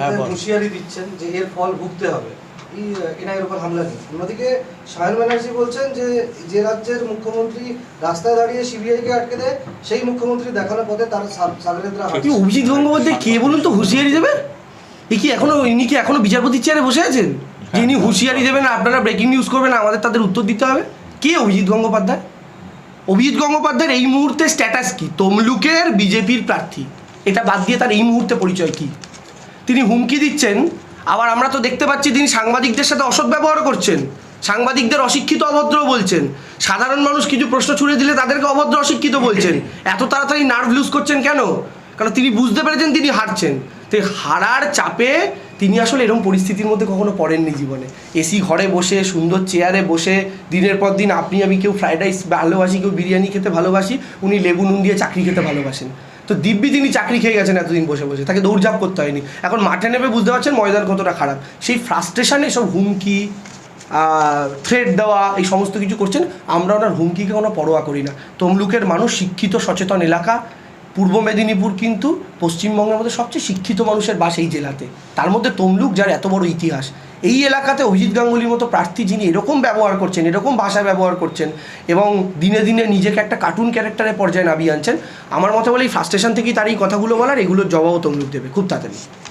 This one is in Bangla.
হ্যাঁ, হুঁশিয়ারি দিচ্ছেন যে এর ফল ভুগতে হবে। এনআইয়ের উপর হামলা নিয়ে। অন্যদিকে সায়ন ব্যানার্জি বলছেন যে যে রাজ্যের মুখ্যমন্ত্রী রাস্তায় দাঁড়িয়ে সিবিআইকে আটকে দেয় সেই মুখ্যমন্ত্রী দেখানোর পথে তার সাগরেদরা কি অভিজিৎ গঙ্গোপাধ্যায় কে বলুন তো হুঁশিয়ারি দেবে? এ কি এখনও ইনি কি এখনও বিচারপতির চেয়ারে বসে আছেন? যে ইনি হুঁশিয়ারি দেবেন আপনারা ব্রেকিং নিউজ করবেন আমাদের তাদের উত্তর দিতে হবে। কে অভিজিৎ গঙ্গোপাধ্যায়? অভিজিৎ গঙ্গোপাধ্যায়ের এই মুহূর্তে স্ট্যাটাস কি? তমলুকের বিজেপির প্রার্থী। এটা বাদ দিয়ে তার এই মুহূর্তে পরিচয় কি? তিনি হুমকি দিচ্ছেন। আবার আমরা তো দেখতে পাচ্ছি তিনি সাংবাদিকদের সাথে অসৎ ব্যবহার করছেন। সাংবাদিকদের অশিক্ষিত অভদ্র বলছেন। সাধারণ মানুষ কিছু প্রশ্ন ছুড়ে দিলে তাদেরকে অভদ্র অশিক্ষিত বলছেন। এত তাড়াতাড়ি নার্ভ লুজ করছেন কেন? কারণ তিনি বুঝতে পেরেছেন তিনি হারছেন। তো হারার চাপে তিনি আসলে এরকম পরিস্থিতির মধ্যে কখনো পড়েননি জীবনে। এসি ঘরে বসে, সুন্দর চেয়ারে বসে, দিনের পর দিন আপনি আমি কেউ ফ্রাইড রাইস ভালোবাসি, কেউ বিরিয়ানি খেতে ভালোবাসি, উনি লেবু নুন দিয়ে চাকরি খেতে ভালোবাসেন। তো দিব্যি তিনি চাকরি খেয়ে গেছেন এতদিন বসে বসে, তাকে দৌড়ঝাঁপ করতে হয়নি। এখন মাঠে নেমে বুঝতে পারছেন ময়দান কতটা খারাপ। সেই ফ্রাস্ট্রেশনে সব হুমকি থ্রেড দেওয়া, এই সমস্ত কিছু করছেন, আমরা ওনার হুমকিকে কোনো পরোয়া করি না। তমলুকের মানুষ শিক্ষিত, সচেতন এলাকা পূর্ব মেদিনীপুর কিন্তু পশ্চিমবঙ্গের মধ্যে সবচেয়ে শিক্ষিত মানুষের বাস এই জেলাতে। তার মধ্যে তমলুক, যার এত বড় ইতিহাস। এই এলাকাতে অভিজিৎ গাঙ্গুলির মতো প্রার্থী যিনি এরকম ব্যবহার করছেন, এরকম ভাষা ব্যবহার করছেন এবং দিনে দিনে নিজেকে একটা কার্টুন ক্যারেক্টারের পর্যায়ে নামিয়ে আনছেন, আমার মতে বলে এই ফ্রাস্ট্রেশন থেকেই তার এই কথাগুলো বলার, এগুলোর জবাবও তমলুক দেবে। খুব তাড়াতাড়ি।